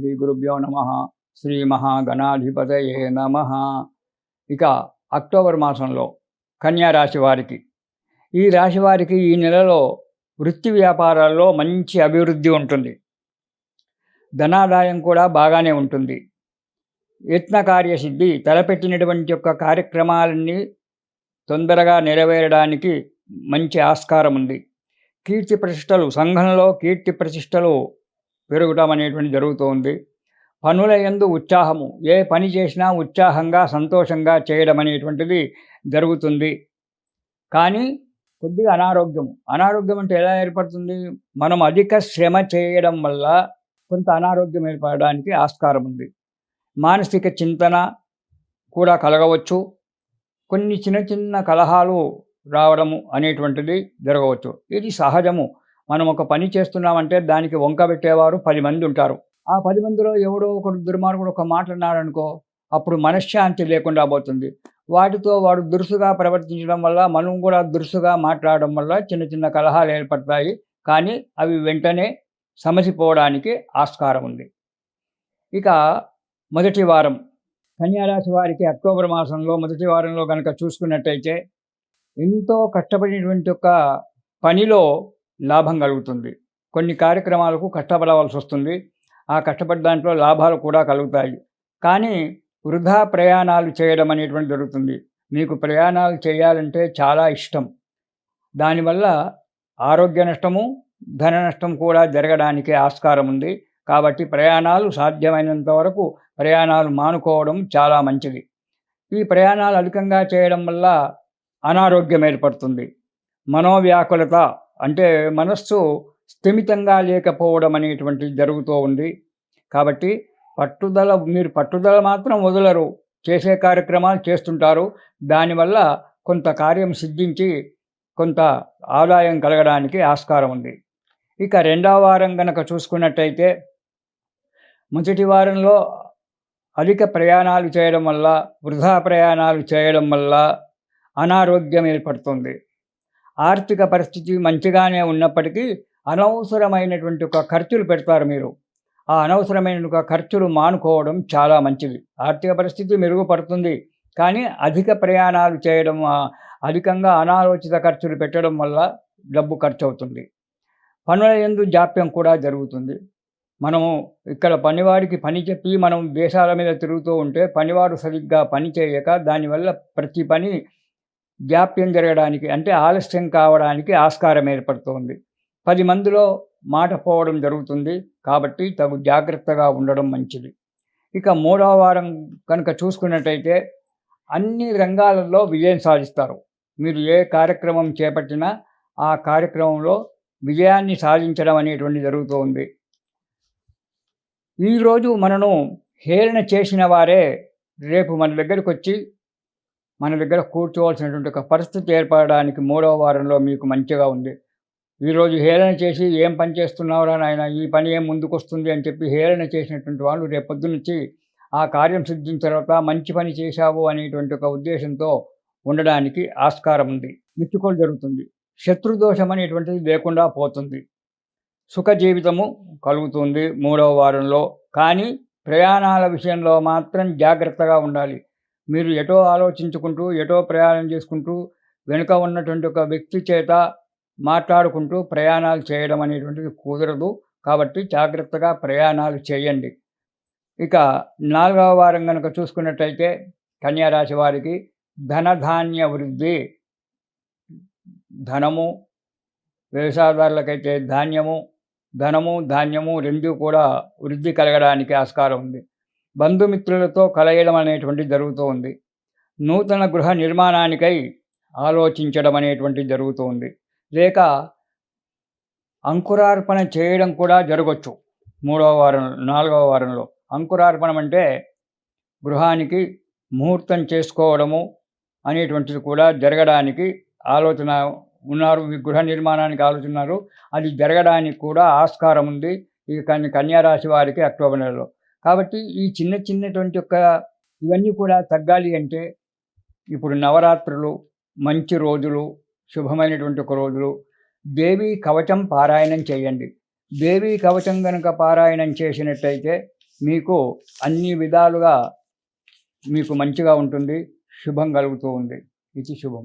శ్రీ గురుభ్యో నమ. శ్రీ మహాగణాధిపతయే నమ. ఇక అక్టోబర్ మాసంలో కన్యా రాశి వారికి. ఈ రాశి వారికి ఈ నెలలో వృత్తి వ్యాపారాల్లో మంచి అభివృద్ధి ఉంటుంది. ధనాదాయం కూడా బాగానే ఉంటుంది. యత్న కార్యసిద్ధి తలపెట్టినటువంటి యొక్క కార్యక్రమాలన్నీ తొందరగా నెరవేరడానికి మంచి ఆస్కారం ఉంది. కీర్తి ప్రతిష్టలు సంఘంలో కీర్తి ప్రతిష్టలు పెరగటం అనేటువంటి జరుగుతోంది పనుల ఎందు ఉత్సాహము ఏ పని చేసినా ఉత్సాహంగా సంతోషంగా చేయడం అనేటువంటిది జరుగుతుంది. కానీ కొద్దిగా అనారోగ్యం అనారోగ్యం అంటే ఎలా ఏర్పడుతుంది? మనం అధిక శ్రమ చేయడం వల్ల కొంత అనారోగ్యం ఏర్పడడానికి ఆస్కారం ఉంది. మానసిక చింతన కూడా కలగవచ్చు. కొన్ని చిన్న చిన్న కలహాలు రావడము అనేటువంటిది జరగవచ్చు. ఇది సహజము. మనం ఒక పని చేస్తున్నామంటే దానికి వంక పెట్టేవారు పది మంది ఉంటారు. ఆ పది మందిలో ఎవడో ఒకడు దుర్మార్గుడు ఒక మాట్లాడినారనుకో అప్పుడు మనశ్శాంతి లేకుండా పోతుంది. వాటితో వాడు దురుసుగా ప్రవర్తించడం వల్ల మనం కూడా దురుసుగా మాట్లాడడం వల్ల చిన్న చిన్న కలహాలు ఏర్పడతాయి. కానీ అవి వెంటనే సమసిపోవడానికి ఆస్కారం ఉంది. ఇక మొదటి వారం. కన్యారాశి వారికి అక్టోబర్ మాసంలో మొదటి వారంలో కనుక చూసుకున్నట్టయితే ఎంతో కష్టపడినటువంటి ఒక పనిలో లాభం కలుగుతుంది. కొన్ని కార్యక్రమాలకు కష్టపడవలసి వస్తుంది. ఆ కష్టపడి దాంట్లో లాభాలు కూడా కలుగుతాయి. కానీ వృధా ప్రయాణాలు చేయడం అనేటువంటి జరుగుతుంది. మీకు ప్రయాణాలు చేయాలంటే చాలా ఇష్టం. దానివల్ల ఆరోగ్య నష్టము ధన నష్టం కూడా జరగడానికి ఆస్కారం ఉంది. కాబట్టి ప్రయాణాలు సాధ్యమైనంత వరకు ప్రయాణాలు మానుకోవడం చాలా మంచిది. ఈ ప్రయాణాలు అధికంగా చేయడం వల్ల అనారోగ్యం ఏర్పడుతుంది. మనోవ్యాకులత అంటే మనస్సు స్థిమితంగా లేకపోవడం అనేటువంటిది జరుగుతూ ఉంది. కాబట్టి పట్టుదల మీరు పట్టుదల మాత్రం వదలరు. చేసే కార్యక్రమాలు చేస్తుంటారు. దానివల్ల కొంత కార్యం సిద్ధించి కొంత ఆదాయం కలగడానికి ఆస్కారం ఉంది. ఇక రెండవ వారం కనుక చూసుకున్నట్టయితే మొదటి వారంలో అధిక ప్రయాణాలు చేయడం వల్ల వృధా ప్రయాణాలు చేయడం వల్ల అనారోగ్యం ఏర్పడుతుంది. ఆర్థిక పరిస్థితి మంచిగానే ఉన్నప్పటికీ అనవసరమైనటువంటి ఒక ఖర్చులు పెడతారు మీరు. ఆ అనవసరమైన ఒక ఖర్చులు మానుకోవడం చాలా మంచిది. ఆర్థిక పరిస్థితి మెరుగుపడుతుంది. కానీ అధిక ప్రయాణాలు చేయడం అధికంగా అనాలోచిత ఖర్చులు పెట్టడం వల్ల డబ్బు ఖర్చు అవుతుంది పనుల ఎందు జాప్యం కూడా జరుగుతుంది. మనము ఇక్కడ పనివాడికి పని చెప్పి మనం దేశాల మీద తిరుగుతూ ఉంటే పనివాడు సరిగ్గా పని చేయక దానివల్ల ప్రతి పని జాప్యం జరగడానికి అంటే ఆలస్యం కావడానికి ఆస్కారం ఏర్పడుతోంది. పది మందిలో మాట పోవడం జరుగుతుంది కాబట్టి తగు జాగ్రత్తగా ఉండడం మంచిది. ఇక మూడవ వారం కనుక చూసుకున్నట్టయితే అన్ని రంగాలలో విజయం సాధిస్తారు. మీరు ఏ కార్యక్రమం చేపట్టినా ఆ కార్యక్రమంలో విజయాన్ని సాధించడం అనేటువంటి జరుగుతుంది. ఈరోజు మనను హేళన చేసిన వారే రేపు మన దగ్గరకు వచ్చి మన దగ్గర కూర్చోవలసినటువంటి ఒక పరిస్థితి ఏర్పడడానికి మూడవ వారంలో మీకు మంచిగా ఉంది. ఈరోజు హేళన చేసి ఏం పని చేస్తున్నావురా నాయన? ఈ పని ఏం ముందుకు వస్తుంది అని చెప్పి హేళన చేసినటువంటి వాళ్ళు రేపు పొద్దునుంచి ఆ కార్యం సిద్ధిన తర్వాత మంచి పని చేశావు అనేటువంటి ఒక ఉద్దేశంతో ఉండడానికి ఆస్కారం ఉంది. మిత్తుకోలు జరుగుతుంది. శత్రుదోషం అనేటువంటిది లేకుండా పోతుంది. సుఖ జీవితము కలుగుతుంది మూడవ వారంలో. కానీ ప్రయాణాల విషయంలో మాత్రం జాగ్రత్తగా ఉండాలి. మీరు ఎటో ఆలోచించుకుంటూ ఎటో ప్రయాణం చేసుకుంటూ వెనుక ఉన్నటువంటి ఒక వ్యక్తి చేత మాట్లాడుకుంటూ ప్రయాణాలు చేయడం అనేటువంటిది కుదరదు. కాబట్టి జాగ్రత్తగా ప్రయాణాలు చేయండి. ఇక నాలుగవ వారం కనుక చూసుకున్నట్టయితే కన్యారాశి వారికి ధనధాన్య వృద్ధి. ధనము వ్యవసాయదారులకైతే ధాన్యము ధనము ధాన్యము రెండు కూడా వృద్ధి కలగడానికి ఆస్కారం ఉంది. బంధుమిత్రులతో కలయడం అనేటువంటి జరుగుతూ ఉంది నూతన గృహ నిర్మాణానికై ఆలోచించడం అనేటువంటి జరుగుతూ ఉంది లేక అంకురార్పణ చేయడం కూడా జరగచ్చు. మూడవ వారం నాలుగవ వారంలో. అంకురార్పణం అంటే గృహానికి ముహూర్తం చేసుకోవడము అనేటువంటిది కూడా జరగడానికి ఆలోచన ఉన్నారు. గృహ నిర్మాణానికి ఆలోచన అది జరగడానికి కూడా ఆస్కారం ఉంది. ఈ కన్య కన్యారాశి వారికి అక్టోబర్ నెలలో. కాబట్టి ఈ చిన్న చిన్నటువంటి యొక్క ఇవన్నీ కూడా తగ్గాలి అంటే ఇప్పుడు నవరాత్రులు మంచి రోజులు శుభమైనటువంటి ఒక రోజులు. దేవీ కవచం పారాయణం చేయండి. దేవీ కవచం కనుక పారాయణం చేసినట్టయితే మీకు అన్ని విధాలుగా మీకు మంచిగా ఉంటుంది శుభం కలుగుతూ ఉంది. ఇది శుభం.